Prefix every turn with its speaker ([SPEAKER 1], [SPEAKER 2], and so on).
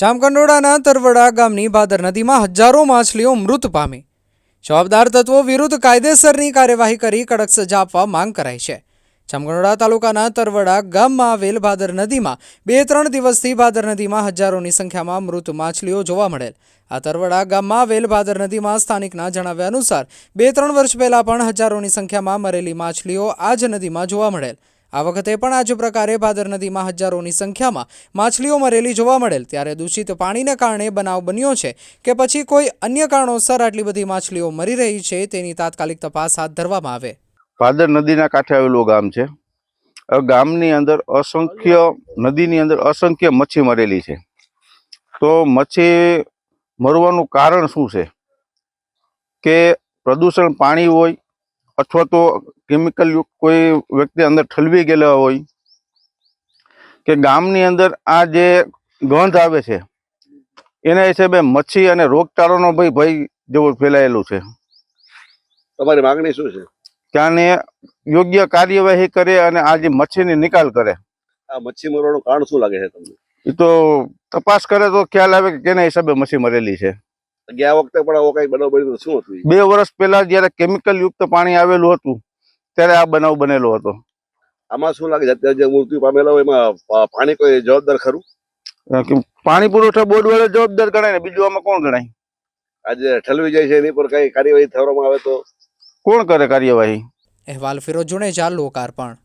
[SPEAKER 1] જામકંડોળાના તરવડા ગામની ભાદર નદીમાં હજારો માછલીઓ મૃત પામી. જવાબદાર તત્વો વિરુદ્ધ કાયદેસરની કાર્યવાહી કરી કડક સજા આપવા માંગ કરાઈ છે. જામકંડોળા તાલુકાના તરવડા ગામમાં આવેલ ભાદર નદીમાં બે ત્રણ દિવસથી ભાદર નદીમાં હજારોની સંખ્યામાં મૃત માછલીઓ જોવા મળેલ. આ તરવડા ગામમાં આવેલ ભાદર નદીમાં સ્થાનિકના જણાવ્યા અનુસાર બે ત્રણ વર્ષ પહેલાં પણ હજારોની સંખ્યામાં મરેલી માછલીઓ આ જ નદીમાં જોવા મળેલ. આ વખતે પણ આ જ પ્રકારે ભાદર નદીમાં હજારોની સંખ્યામાં માછલીઓ મરેલી જોવા મળેલ, ત્યારે દૂષિત પાણીને કારણે બનાવ બન્યો છે કે પછી કોઈ અન્ય કારણોસર આટલી બધી માછલીઓ મરી રહી છે તેની તાત્કાલિક તપાસ હાથ ધરવામાં આવે.
[SPEAKER 2] ભાદર નદીના કાંઠે આવેલું ગામ છે. ગામની અંદર અસંખ્ય, નદીની અંદર અસંખ્ય મચ્છી મરેલી છે. તો મચ્છી મરવાનું કારણ શું છે? કે પ્રદૂષણ પાણી હોય અથવા તો કેમિકલ યુક્ત કોઈ વ્યક્તિ અંદર ઠલવી ગયેલા હોય કે ગામની અંદર આ જે ગંધ આવે છે એના હિસાબે મચ્છી અને રોગચાળાનો ભય ભય જેવું ફેલાયેલું છે.
[SPEAKER 3] તમારી માંગણી શું છે?
[SPEAKER 2] ત્યાંને યોગ્ય કાર્યવાહી કરે અને આ જે મચ્છીની નિકાલ કરે.
[SPEAKER 3] આ મચ્છી મરવાનું કારણ શું લાગે છે તમને?
[SPEAKER 2] એ તો તપાસ કરે તો ખ્યાલ આવે કે કેના હિસાબે મચ્છી મરેલી છે.
[SPEAKER 3] ગયા વખતે પણ આવો કઈ બનાવ બન્યો શું હતું
[SPEAKER 2] બે વર્ષ પહેલા જયારે કેમિકલ યુક્ત પાણી આવેલું હતું ત્યારે આ બનાવ બનેલો હતો.
[SPEAKER 3] આમાં શું લાગે અત્યારે જે મૃત્યુ પામેલા હોય એમાં પાણી કોઈ જવાબદાર ખરું?
[SPEAKER 2] પાણી પુરવઠા બોર્ડ વાળા જવાબદાર ગણાય ને બીજું આમાં કોણ ગણાય?
[SPEAKER 3] આજે ઠલવી જાય છે એની પર કઈ કાર્યવાહી થવામાં આવે તો?
[SPEAKER 2] કોણ કરે કાર્યવાહી?
[SPEAKER 1] અહેવાલ ફિરોજ જાલ લોકાર્પણ.